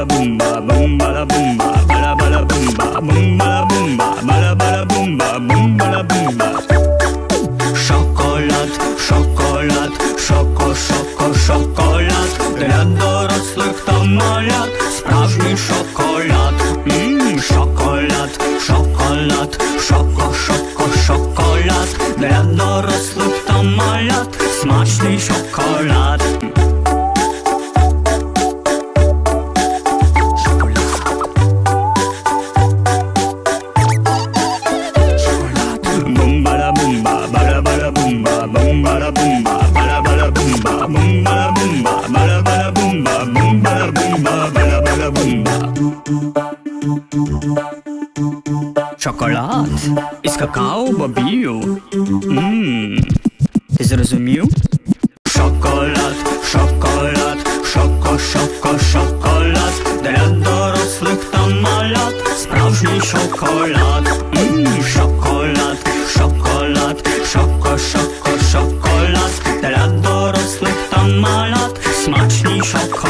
bada boom ba boom bada boom ba bada bada boom ba boom bada boom ba bada bada boom ba boom bada boom ba Szokolad, szokolad, szoko, szoko, szokolad Dla dorosłych to malad, sprawny szokolad Mmm, szokolad, szokolad, szoko, szoko, szokolad Dla dorosłych to malad, smaczny szokolad bumba bumba bala bala bumba bumba Czekolad i z kakao babiju Mmm Zrozumiał? Szokolad, szokolad, szoko, szoko, szokolad. Dla dorosłych to ma lat, sprożny szokolad. Mmm, szokolad, Shop